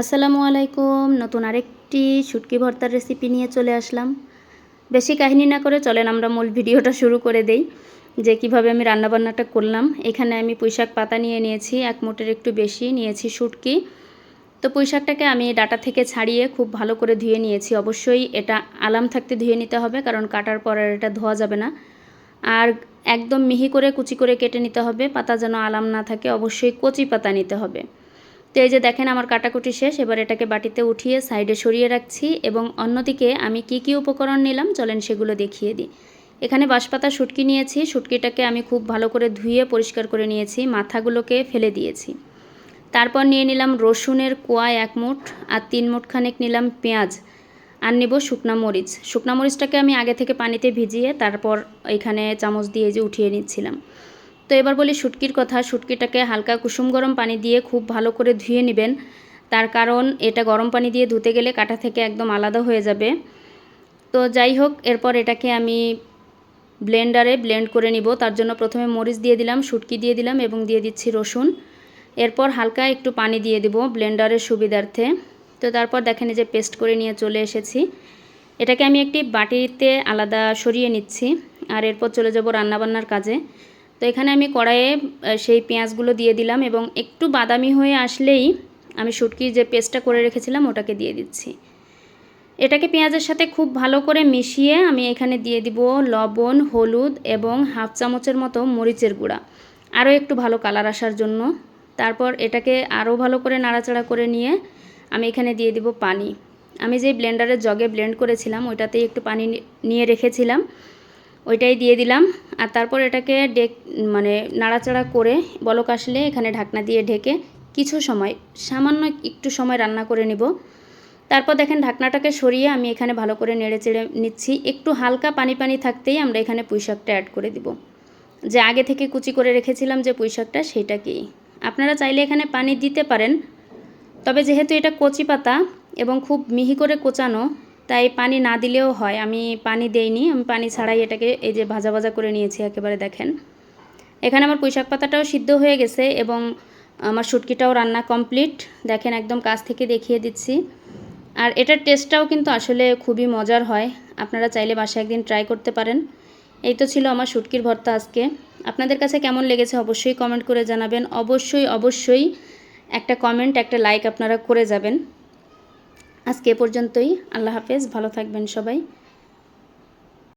আসসালামু আলাইকুম। নতুন আরেকটি শুটকি ভর্তার রেসিপি নিয়ে চলে আসলাম। বেশি কাহিনী না করে চলেন আমরা মূল ভিডিওটা শুরু করে দেই, যে কীভাবে আমি রান্নাবান্নাটা করলাম। এখানে আমি পুঁইশাক পাতা নিয়ে নিয়েছি, এক মোটের একটু বেশি নিয়েছি শুটকি। তো পুঁইশাকটাকে আমি ডাটা থেকে ছাড়িয়ে খুব ভালো করে ধুয়ে নিয়েছি। অবশ্যই এটা আলাম থাকতে ধুয়ে নিতে হবে, কারণ কাটার পর এটা ধোয়া যাবে না। আর একদম মিহি করে কুচি করে কেটে নিতে হবে, পাতা যেন আলাম না থাকে, অবশ্যই কচি পাতা নিতে হবে। তো এই যে দেখেন আমার কাটাকুটি শেষ, এবার এটাকে বাটিতে উঠিয়ে সাইডে সরিয়ে রাখছি এবং অন্যদিকে আমি কি কি উপকরণ নিলাম চলেন সেগুলো দেখিয়ে দিই। এখানে বাঁশপাতা শুটকি নিয়েছি শুটকিটাকে আমি খুব ভালো করে ধুয়ে পরিষ্কার করে নিয়েছি, মাথাগুলোকে ফেলে দিয়েছি। তারপর নিয়ে নিলাম রসুনের কোয়া এক মুঠ আর তিন মুঠ খানেক নিলাম পেঁয়াজ আর নেব শুকনা মরিচ। শুকনা মরিচটাকে আমি আগে থেকে পানিতে ভিজিয়ে তারপর এখানে চামচ দিয়ে যে উঠিয়ে নিচ্ছিলাম। তো এবার বলি শুটকির কথা। শুটকিটাকে হালকা কুসুম গরম পানি দিয়ে খুব ভালো করে ধুয়ে নেবেন। তার কারণ এটা গরম পানি দিয়ে ধুতে গেলে কাটা থেকে একদম আলাদা হয়ে যাবে। তো যাই হোক, এরপর এটাকে আমি ব্লেন্ডারে ব্লেন্ড করে নিব। তার জন্য প্রথমে মরিচ দিয়ে দিলাম, শুটকি দিয়ে দিলাম এবং দিয়ে দিচ্ছি রসুন। এরপর হালকা একটু পানি দিয়ে দিব ব্লেন্ডারের সুবিধার্থে। তো তারপর দেখেন যে পেস্ট করে নিয়ে চলে এসেছি। এটাকে আমি একটি বাটিতে আলাদা সরিয়ে নিচ্ছি। আর এরপর চলে যাব রান্নাবান্নার কাজে। তো এখানে আমি কড়াইয়ে সেই পেঁয়াজগুলো দিয়ে দিলাম এবং একটু বাদামি হয়ে আসলেই আমি শুটকির যে পেস্টটা করে রেখেছিলাম ওটাকে দিয়ে দিচ্ছি। এটাকে পেঁয়াজের সাথে খুব ভালো করে মিশিয়ে আমি এখানে দিয়ে দিব লবণ, হলুদ এবং হাফ চামচের মতো মরিচের গুঁড়া। আরও একটু ভালো কালার আসার জন্য। তারপর এটাকে আরও ভালো করে নাড়াচাড়া করে নিয়ে আমি এখানে দিয়ে দিব পানি। আমি যে ব্লেন্ডারের জগে ব্লেন্ড করেছিলাম ওইটাতেই একটু পানি নিয়ে রেখেছিলাম। ওইটাই দিয়ে দিলাম। আর তারপর এটাকে ডেক মানে নাড়াচাড়া করে বলক আসলে এখানে ঢাকনা দিয়ে ঢেকে কিছু সময়, সামান্য একটু সময় রান্না করে নিব। তারপর দেখেন ঢাকনাটাকে সরিয়ে আমি এখানে ভালো করে নেড়ে চেড়ে নিচ্ছি। একটু হালকা পানি পানি থাকতেই আমরা এখানে পুঁইশাকটা অ্যাড করে দিব। যে আগে থেকে কুচি করে রেখেছিলাম যে পুঁইশাকটা সেটাকেই আপনারা চাইলে এখানে পানি দিতে পারেন। তবে যেহেতু এটা কচি পাতা এবং খুব মিহি করে কোচানো তাই পানি না দিলেও হয়। আমি পানি দেইনি, আমি পানি ছাড়াই এটাকে এই যে ভাজা ভাজা করে নিয়েছি একেবারে, দেখেন। এখানে আমার পুঁইশাক পাতাটাও সিদ্ধ হয়ে গেছে এবং আমার শুটকিটাও রান্না কমপ্লিট। দেখেন একদম কাছ থেকে দেখিয়ে দিচ্ছি। আর এটার টেস্টটাও কিন্তু আসলে খুবই মজার হয়। আপনারা চাইলে বাসায় একদিন ট্রাই করতে পারেন। এই তো ছিল আমার শুটকির ভর্তা আজকে। আপনাদের কাছে কেমন লেগেছে অবশ্যই কমেন্ট করে জানাবেন। অবশ্যই অবশ্যই একটা কমেন্ট, একটা লাইক আপনারা করে যাবেন। আজকে পর্যন্তই। আল্লাহ হাফেজ ভালো থাকবেন সবাই।